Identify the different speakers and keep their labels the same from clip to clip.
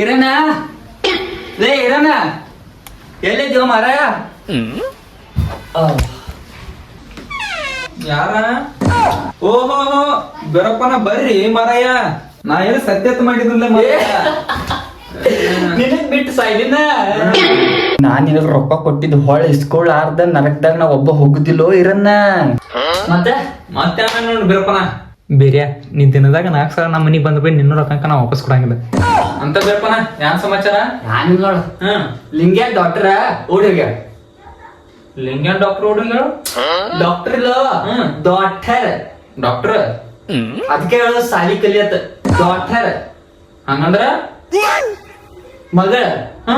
Speaker 1: ಇರಣ ಲೇ ಇರಣ ಎಲ್ಲಿದ್ದೀವ ಮಾರಾಯ?
Speaker 2: ಯಾರ? ಓಹೋ ಬರಪ್ಪನ ಬರ್ರಿ ಮಾರಾಯ. ನಾ ಏನು ಸತ್ಯತ್ ಮಾಡಿದ್ರಲ್ಲ ಮಾರಾಯ?
Speaker 1: ನಿನಗ್ ಬಿಟ್ಟು ಸಾಯ್ಲಿನ ನಾನ್ ನಿನಗ್ ರೊಕ್ಕ ಕೊಟ್ಟಿದ್ದು ಹೊಳ ಇಸ್ಕೊಳಾರ್ದ ನರಕದಾಗ ನಾ ಒಬ್ಬ ಹೋಗುದಿಲ್ಲೋ ಇರನ್ನ ಮತ್ತೆ?
Speaker 2: ಮತ್ತೆ ಆಮೇಲೆ ನೋಡಿ ಬೀರಪ್ಪನ? ಬೇರೆ ನೀ ದಿನದಾಗ ನಾಲ್ಕು ಸಲ ನಮ್ಮ ಮನಿಗೆ ಬಂದ ನಿನ್ನ ರೊಕ್ಕ ನಾ ವಾಪಸ್ ಕೊಡಂಗಿಲ್ಲ. ಅಂತ ಬೀರಪ್ಪನ ಯಾನ್ ಸಮಾಚಾರ?
Speaker 1: ಯಾನ್ ನೋಡು.
Speaker 2: ಹ್ಮ್
Speaker 1: ಲಿಂಗ್ಯಾ ಡಾಕ್ಟರ್ ಓಡಿ ಹೋಗ್ಯಾಳ
Speaker 2: ಲಿಂಗ್ಯಾ ಡಾಕ್ಟರ್ ಓಡಿ
Speaker 1: ಡಾಕ್ಟರ್ ಇಲ್ಲ.
Speaker 2: ಹ್ಮ್.
Speaker 1: ಡಾಕ್ಟರ್.
Speaker 2: ಡಾಕ್ಟರ್?
Speaker 1: ಅದಕ್ಕೆ ಹೇಳೋದು ಸಾಲಿ ಕಲಿಯತ್ ಡಾಕ್ಟರ್.
Speaker 2: ಹಂಗಂದ್ರ?
Speaker 1: ಮಗಳ
Speaker 2: ಹ.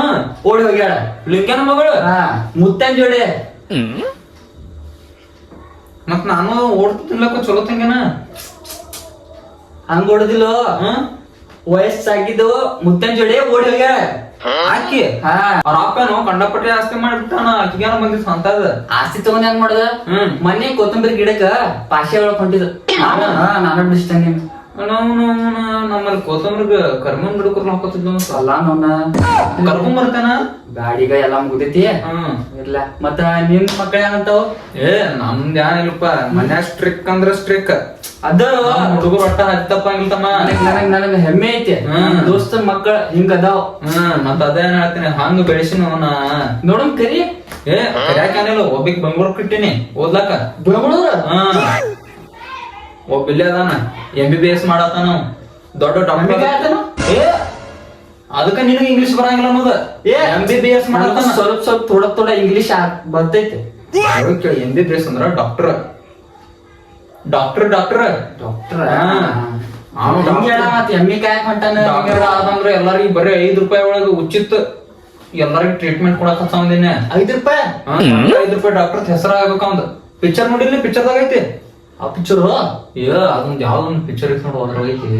Speaker 1: ಓಡಿ ಹೋಗ್ಯಾಳ
Speaker 2: ಲಿಂಗ್ಯಾನ ಮಗಳು?
Speaker 1: ಹಾ. ಮುತ್ತನ್ ಜೋಡಿ.
Speaker 2: ಮತ್ ನಾನು ಓಡ್ತಿನ್ಲಕ್ಕ ಚಲೋ ತಂಗೇನ
Speaker 1: ಹಂಗ ವಯಸ್ಸಾಗಿದ್ದು ಮುತ್ತನ್ ಜೋಡಿ ಓಡಿ ಹೋಗ್ಯಾರ
Speaker 2: ಆಕಿ
Speaker 1: ಹಾ.
Speaker 2: ಅವ್ರ ಅಪ್ಪನು ಕಂಡಪಟ್ಟೆ ಆಸ್ತಿ ಮಾಡಿಬಿಟ್ಟಾನ ಆಕಿಗೇನ ಬಂದಿತ್ತು ಸ್ವಂತ
Speaker 1: ಆಸ್ತಿ ತಗೊಂಡ್ ಹೆಂಗ್ ಮಾಡುದ?
Speaker 2: ಹ್ಮ್.
Speaker 1: ಮೊನ್ನೆ ಕೊತ್ತಂಬರಿ ಗಿಡಕ್ಕ ಪಾಶೆ ಒಳಗ್? ಹಾ. ನಾನು ಬಿಡಿಸ್ತೇನೆ
Speaker 2: ನಮ್ಮಲ್ಲಿ ಕೋತಂಬ್ರಿಗೆ ಕರ್ಮನ್ ಬಿಡ್ಕೊರ್ ಹಾಕೋತಿದ್ವು
Speaker 1: ಅಲ್ಲ ನೋನ
Speaker 2: ಕರ್ಕೊಂಡ್ ಬರ್ತಾನ?
Speaker 1: ಗಾಡಿಗ ಎಲ್ಲಾ ಮುಗ್ದೈತಿ.
Speaker 2: ಹ್ಮ್
Speaker 1: ಇರ್ಲ. ಮತ್ತ ನಿನ್ ಮಕ್ಕಳ ಏನಂತಾವ
Speaker 2: ಏ ನಮ್ದ್ ಏನಿಲ್ಲಪ್ಪ ಮನ್ಯಾಗ ಸ್ಟ್ರಿಕ್ ಅಂದ್ರ ಸ್ಟ್ರಿಕ್
Speaker 1: ಅದ
Speaker 2: ಹುಡುಗರು ಒಟ್ಟ ಹತ್ತಪ್ಪ
Speaker 1: ಇಲ್ತಮ್ಮ ನನಗ್ ನನಗ್ ಹೆಮ್ಮೆ ಐತಿ. ದೋಸ್ತ ಮಕ್ಕಳ ಹಿಂಗ ಅದಾವ.
Speaker 2: ಮತ್ತ ಮತ್ತ ಅದೇನ್ ಹೇಳ್ತೀನಿ ಹಂಗ ಬೆಳೆಸಿನ ಅವನ.
Speaker 1: ನೋಡಮ್ ಕರಿ.
Speaker 2: ಏ ಕರ್ಯಾಕೇನಿಲ್ಲ ಒಬ್ಬಿಗ್ ಬೆಂಗ್ಳೂರ್ ಕಿಟ್ಟಿನಿ ಓದ್ಲಾಕ
Speaker 1: ಬೆಂಗಳೂರು?
Speaker 2: ಒಬ್ಬ ಇಲ್ಲೇ ಅದಾನ ಎಂ ಬಿ ಬಿ ಎಸ್ ಮಾಡತ್ತಾನ ದೊಡ್ಡ ಡಾಕ್ಟರ್ ಏ ಅದಕ್ಕ ನಿನಗೆ ಇಂಗ್ಲಿಷ್ ಬರಂಗಿಲ್ಲ ಅನ್ನೋದ.
Speaker 1: ಏ
Speaker 2: ಎಂ ಬಿ ಬಿ ಎಸ್ ಮಾಡತ್ತಾನ.
Speaker 1: ಸ್ವಲ್ಪ ಸ್ವಲ್ಪ ಥೋಡ ಥೋಡ ಇಂಗ್ಲಿಷ್ ಬರ್ತೈತೆ.
Speaker 2: ಎಂ ಬಿ ಬಿ ಎಸ್ ಅಂದ್ರ ಡಾಕ್ಟರ್ ಡಾಕ್ಟರ್ ಡಾಕ್ಟರ್
Speaker 1: ಡಾಕ್ಟರ್
Speaker 2: ಅವ್ನು doctor.
Speaker 1: ಮತ್ ಎಮ್ಮಿ ಕಾಯಕ್ ಹೊಂಟಾನ
Speaker 2: ಡಾಕ್ಟರ್ ಆದಂದ್ರ ಎಲ್ಲರಿಗೂ ಬರೀ ಐದ್ ರೂಪಾಯಿ ಒಳಗ ಉಚಿತ ಎಲ್ಲರಿಗೂ ಟ್ರೀಟ್ಮೆಂಟ್ ಕೊಡಕ್ ಹಚ್ಚಂದಿನ
Speaker 1: ಐದ್ ರೂಪಾಯಿ?
Speaker 2: ಐದ್ ರೂಪಾಯಿ ಡಾಕ್ಟರ್ ಹೆಸರ ಆಗ್ಬೇಕ ಅಂದ್ ಪಿಕ್ಚರ್ ನೋಡಿಲ್ಲ ಪಿಕ್ಚರ್ದಾಗ ಐತಿ?
Speaker 1: ಆ ಪಿಕ್ಚರ್
Speaker 2: ಏ ಅದೊಂದ್ ಯಾವ್ದೊಂದ್ ಪಿಕ್ಚರ್ ಐತಿ ನೋಡು ಅದ್ರಾಗ ಐತಿ.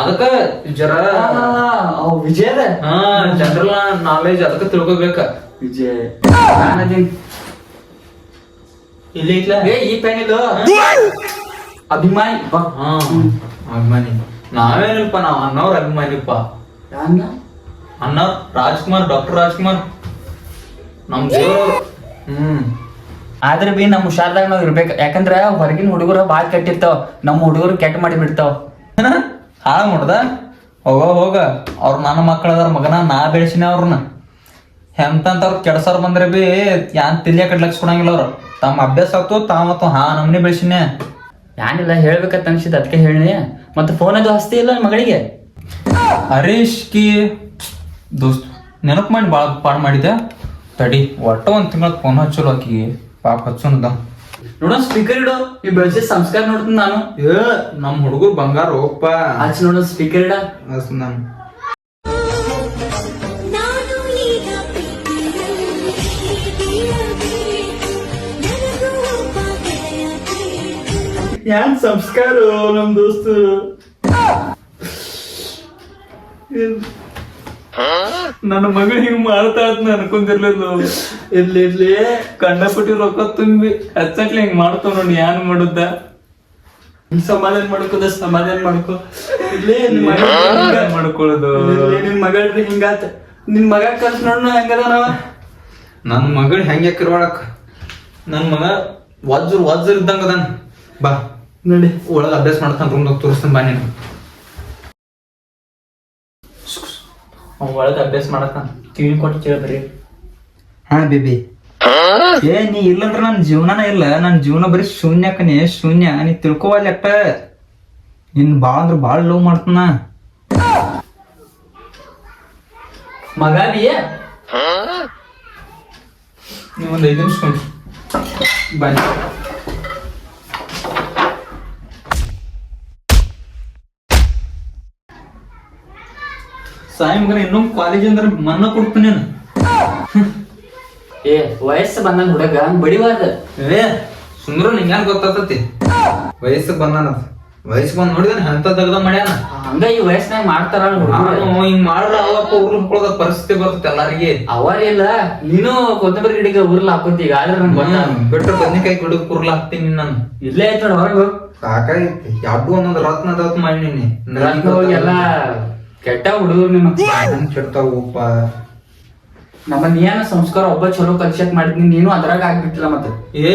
Speaker 2: ಅದಕ್ಕ ಜರ
Speaker 1: ವಿಜಯದ?
Speaker 2: ಹಾ ಜನರಲ್ ನಾಲೆಜ್ ಅದಕ್ಕ ತಿಳ್ಕೊಬೇಕ.
Speaker 1: ವಿಜಯ್.
Speaker 2: ಇಲ್ಲಿ
Speaker 1: ಏ ಈ ಪೆನ್ ಇದು. ಅಭಿಮಾನಿ. ಬಾ.
Speaker 2: ಹಾ ಅಭಿಮಾನಿ. ನಾವೇನಪ್ಪ ನಾವು ಅಣ್ಣವ್ರ ಅಭಿಮಾನಿಪ್ಪ.
Speaker 1: ಯಾನ್ನ
Speaker 2: ಅಣ್ಣ ರಾಜ್ಕುಮಾರ್ ಡಾಕ್ಟರ್ ರಾಜ್ಕುಮಾರ್. ನಮ್ ದೇವ್ರು. ಹ್ಮ್.
Speaker 1: ಆದ್ರೆ ಬಿ ನಮ್ಮ ಹುಷಾರ್ದಾಗ ನಾವ್ ಇರ್ಬೇಕು. ಯಾಕಂದ್ರ ಹೊರಗಿನ ಹುಡುಗರು ಬಾಳ್ ಕೆಟ್ಟಿರ್ತಾವ. ನಮ್ಮ ಹುಡುಗರು ಕೆಟ್ಟ ಮಾಡಿ ಬಿಡ್ತಾವ.
Speaker 2: ಹಾಳ ಮಾಡ್ದ? ಹೋಗ ಹೋಗ. ಅವ್ರ ನನ್ನ ಮಕ್ಕಳ ಅದಾರ ಮಗನ ನಾ ಬೆಳೆಸಿನ ಅವ್ರನ್ನ ಹೆಂತಂತವ್ರ ಕೆಡ್ಸೋರ್ ಬಂದ್ರೆ ಬಿ ಯಾನ್ ತಿಲ್ಯ ಕಡ್ಲಕ್ಸ್ ಕೊಡಂಗಿಲ್ಲ ಅವ್ರು. ತಮ್ಮ ಅಭ್ಯಾಸ ಆಗ್ತು ತಾವತ್ತು ಹಾ ನಮ್ನೆ ಬೆಳೆಸಿನ
Speaker 1: ಯಾನಿಲ್ಲ ಹೇಳ್ಬೇಕಂತ ಅನ್ಸಿದ್ ಅದಕ್ಕೆ ಹೇಳಿ ಮತ್ತೆ ಫೋನ್ ಅದು ಹಸ್ತಿ ಇಲ್ಲ ನನ್ ಮಗಳಿಗೆ?
Speaker 2: ಹರೀಶ್ ಕಿ ದೋಸ್ತ್ ನೆನಪು ಮಾಡಿ ಭಾಳ ಪಾಡ್ ಮಾಡಿದೆ ತಡಿ ಒಟ್ಟ ಒಂದು ತಿಂಗಳ ಫೋನ್ ಹಚ್ಚಲು ಆಕಿಗೆ ಪಾಪ ಹಚ್ಚೋನದ.
Speaker 1: ನೋಡೋ ಸ್ಪೀಕರ್ ಇಡು. ಈ ಬೆಳೆಸಿ ಸಂಸ್ಕಾರ ನೋಡ್ತೀನಿ ನಾನು.
Speaker 2: ಏ ನಮ್ಮ ಹುಡುಗರು ಬಂಗಾರ ಹೋಗಪ್ಪ
Speaker 1: ಹಚ್ಚಿ ನೋಡೋ ಸ್ಪೀಕರ್ ಇಡ.
Speaker 2: ನಾನು
Speaker 1: ಯಾನ್ ಸಂಸ್ಕಾರ ನಮ್ ದೋಸ್ತ?
Speaker 2: ನನ್ನ ಮಗಳು ಹಿಂಗ್ ಮಾಡ್ತಾ ಅಂತ ಅನ್ಕೊಂಡಿರ್ಲಿಲ್ಲ
Speaker 1: ಇರ್ಲಿ ಇರ್ಲಿ.
Speaker 2: ಕಂಡಪಟ್ಟಿ ರೊಕ್ಕ ತುಂಬಿ ಹಚ್ಚಕ್ಲಿ ಹಿಂಗ್ ಮಾಡ್ತಾವ ನೋಡಿ ಯಾನ್ ಮಾಡುದ
Speaker 1: ಸಮಾಧಾನ ಮಾಡ್ಕೋದ ಸಮಾಧಾನ ಮಾಡ್ಕೋ. ನಿನ್ ಮಗ ಹಿಂಗ-
Speaker 2: ಮಾಡ್ಕೊಳ್ಳೋದು?
Speaker 1: ನಿನ್ ಮಗಳ್ರಿ ಹಿಂಗಾತ ನಿನ್ ಮಗ ಕಲ್ಸ್ ನೋಡ್ ಹೆಂಗದ ನಾವ?
Speaker 2: ನನ್ ಮಗಳ್ ಹೆಂಗ್ ಕಿರ್ವಾಡಕ್ ನನ್ ಮಗ ವಜ್ರ ವಜ್ರ ಇದ್ದಂಗ ಅದಾನ. ಬಾ.
Speaker 1: ನೋಡಿ
Speaker 2: ಒಳಗೆ ಅಭ್ಯಾಸ ಮಾಡ್ತಾನ ರೂಮ್ ತೋರಿಸ್ತಾನ ಬಾ ನೀನು.
Speaker 1: ಅವ್ನು ಒಳಗೆ ಅಭ್ಯಾಸ ಮಾಡತಾನ ಕಿವಿ ಕೊಟ್ಟು ಕೇಳ್ಬರಿ
Speaker 2: ಹಾ ಬಿಬಿ. ಏ ನೀ ಇಲ್ಲಂದ್ರ ನನ್ನ ಜೀವನನ ಇಲ್ಲ. ನನ್ನ ಜೀವನ ಬರೀ ಶೂನ್ಯಕನೆ ಶೂನ್ಯ. ನೀ ತಿಳ್ಕೊವಲ್ಲ ಅಟ್ಟ ನಿನ್ ಬಾಳ ಅಂದ್ರ ಬಾಳ ಲವ್ ಮಾಡ್ತಾನ.
Speaker 1: ಮಗ
Speaker 2: ನೀ? ನೀವೊಂದು ಐದು ನಿಮಿಷ ಕುಂಡ್ರಿ. ಸಾಯಿ ಮಗನ ಇನ್ನೊಂದು ಕಾಲೇಜ್ ಅಂದ್ರೆ ಮನ್ನ ಕೊಡ್ತೀನಿ
Speaker 1: ಏ ವಯಸ್ಸು ಬಂದಂಗ ಹುಡುಗ ಹಂಗ್ ಬಡಿಬಾರ್ದ
Speaker 2: ಏ ಸುಂದ್ರ ನಿಂಗ್ಯಾನ್ ಗೊತ್ತಾತತಿ? ವಯಸ್ಸು ಬಂದಾನ ವಯಸ್ಸು ಬಂದ್ ನೋಡಿದ್ರೆ ಹಂತ ತೆಗ್ದ ಮಾಡ್ಯಾನ?
Speaker 1: ಹಂಗ ಈ ವಯಸ್ಸಿನಾಗ ಮಾಡ್ತಾರ
Speaker 2: ಹುಡುಗ ಹಿಂಗ್ ಮಾಡ್ರ ಅವಪ್ಪ ಉರ್ಲ್ ಪರಿಸ್ಥಿತಿ ಬರ್ತೈತೆ ಎಲ್ಲಾರಿಗೆ.
Speaker 1: ಅವರಿಲ್ಲ ನೀನು ಕೊತ್ತಂಬರಿ ಗಿಡಿಗೆ ಊರ್ಲ ಹಾಕೋತಿ ಈಗ ಆದ್ರೆ ನಂಗೆ ಗೊತ್ತ?
Speaker 2: ಬಿಟ್ರೆ ಬದ್ನಿಕಾಯಿ ಕುಡಿದು ಕುರ್ಲ ಹಾಕ್ತೀನಿ ನಾನು.
Speaker 1: ಇಲ್ಲೇ ಐತ್ ಹೊರಗು
Speaker 2: ಸಾಕಾಗೈತಿ. ಯಾವ್ದು ಒಂದೊಂದು ರತ್ನ ದತ್ ಮಾಡಿ
Speaker 1: ಹೋಗಿ ಎಲ್ಲ ಕೆಟ್ಟ ಹುಡುಗರು ನಿನ್ನ
Speaker 2: ನನ್ ಕೆಡ್ತಾವಪ್ಪ
Speaker 1: ನಮ್ಮ ನೀನ ಸಂಸ್ಕಾರ ಒಬ್ಬ ಚಲೋ ಕಲ್ಸಕ್ ಮಾಡಿದ್ನಿ ನೀನು ಅದ್ರಾಗ ಆಗ್ಬಿಟ್ಟಿಲ್ಲ ಮತ್ತೆ.
Speaker 2: ಏ.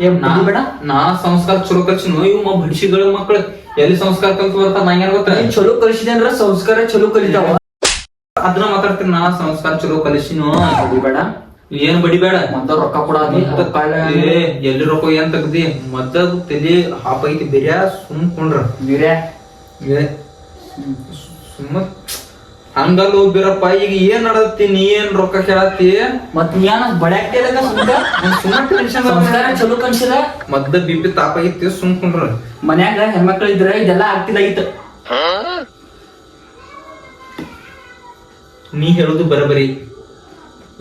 Speaker 1: ಏ
Speaker 2: ನಾ
Speaker 1: ಬೇಡ
Speaker 2: ನಾ ಸಂಸ್ಕಾರ ಚಲೋ ಕಲ್ಸಿನು? ಇವ್ ಭಡಿಸಿಗಳ ಮಕ್ಳು. ಎಲ್ಲಿ ಸಂಸ್ಕಾರ ಕಲ್ತು ಬರ್ತಾರ ನಂಗೇನ್ ಗೊತ್ತ?
Speaker 1: ನೀನ್ ಚಲೋ ಕಲಿಸಿದೆ ಅಂದ್ರ ಸಂಸ್ಕಾರ ಚಲೋ ಕಲಿತಾವ.
Speaker 2: ಅದನ್ನ ಮಾತಾಡ್ತೀನಿ ನಾ ಸಂಸ್ಕಾರ ಚಲೋ ಕಲಿಸಿನು?
Speaker 1: ಬೇಡ
Speaker 2: ಏನ್ ಬಡಿಬೇಡ
Speaker 1: ಮತ್ತ ರೊಕ್ಕ ಕೊಡಾದಿ
Speaker 2: ಏ ಎಲ್ಲಿ ರೊಕ್ಕ ಏನ್ ತೆಗ್ದಿ? ಮದ್ದ ತಲಿ ಹಾಪೈತಿ ಬಿರ್ಯಾ ಸುಮ್ ಕುಂಡ್ರ.
Speaker 1: ಬಿರ್ಯಾ.
Speaker 2: ಏ. ಸುಮ್ಮ ಹಂಗಲ್ಲ ಹೋಗ್ಬಿರಪ್ಪ ಈಗ ಏನ್ ನಡತ್ತಿ ನೀ ಏನ್ ರೊಕ್ಕ ಕೇಳತ್ತಿ?
Speaker 1: ಮತ್ ಬಡ್ಯಾಕ್ತಿಲ್ಲ
Speaker 2: ಸುಮ್ಮ ಟೆನ್ಷನ್
Speaker 1: ಸಂಸ್ಕಾರ ಚಲೋ ಕನ್ಸಿಲ್ಲ
Speaker 2: ಮದ್ದ ಬಿ ಪಿ ಇತ್ತು ಸುಮ್ ಕುಂಡ್ರ
Speaker 1: ಮನ್ಯಾಗ ಹೆಣ್ಮಕ್ಳು ಇದ್ರ ಇದೆಲ್ಲ ಆಗ್ತಿದಾಗಿತ್ತು
Speaker 2: ನೀ ಹೇಳುದು ಬರಬರಿ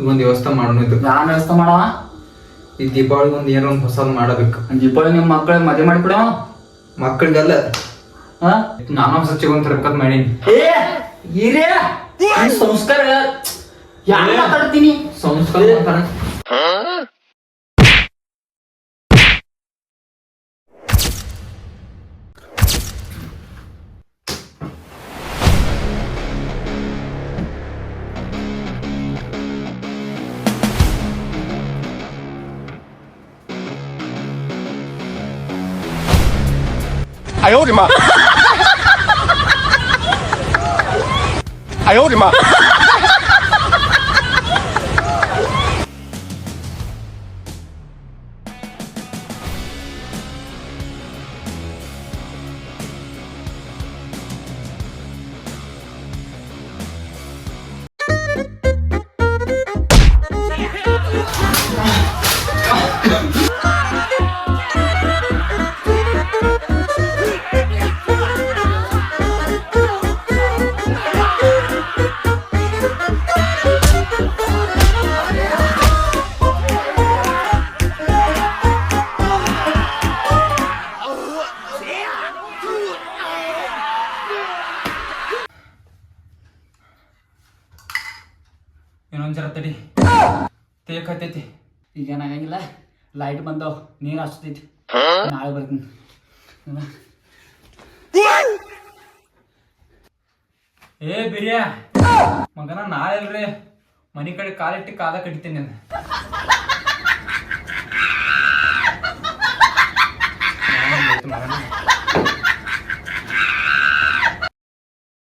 Speaker 2: ಒಂದ್ ವ್ಯವಸ್ಥೆ ಮಾಡೋಣ ಇದು.
Speaker 1: ನಾನ್ ವ್ಯವಸ್ಥೆ ಮಾಡವ?
Speaker 2: ಈ ದೀಪಾವಳಿ ಒಂದ್ ಏನೋ ಒಂದ್ ಹೊಸದ್ ಮಾಡಬೇಕು.
Speaker 1: ದೀಪಾವಳಿ ನಿಮ್ ಮಕ್ಕಳ ಮದ್ವೆ ಮಾಡ್ಬಿಡವ
Speaker 2: ಮಕ್ಕಳಿಗೆಲ್ಲ ನಾನು ಒಂದ್ ಸಚ್ಚಿ ಒಂದ್ ತರಕತ್ ಮಾಡೀನಿ.
Speaker 1: ಏ ಹಿರಿಯ ಸಂಸ್ಕಾರ ಯಾರು ಮಾತಾಡ್ತೀನಿ?
Speaker 2: ಸಂಸ್ಕಾರ 哎呦我的妈！哎呦我的妈！ಇನ್ನೊಂದ್ ಜರ ತಡಿ. ತೇಕತ್ತೈತಿ
Speaker 1: ಈಗ ಏನಾಗಂಗಿಲ್ಲ ಲೈಟ್ ಬಂದವ್, ನೀರು ಹಚ್ತೈತಿ ನಾಳೆ ಬರ್ತೀನಿ.
Speaker 2: ಏ, ಬಿರಿಯಾ. ಮಗನ ನಾಳೆ ಇಲ್ರಿ. ಮನೆ ಕಡೆ ಕಾಲಿಟ್ಟು ಕಾಲ ಕಡಿತೀನಿ ನಾನು.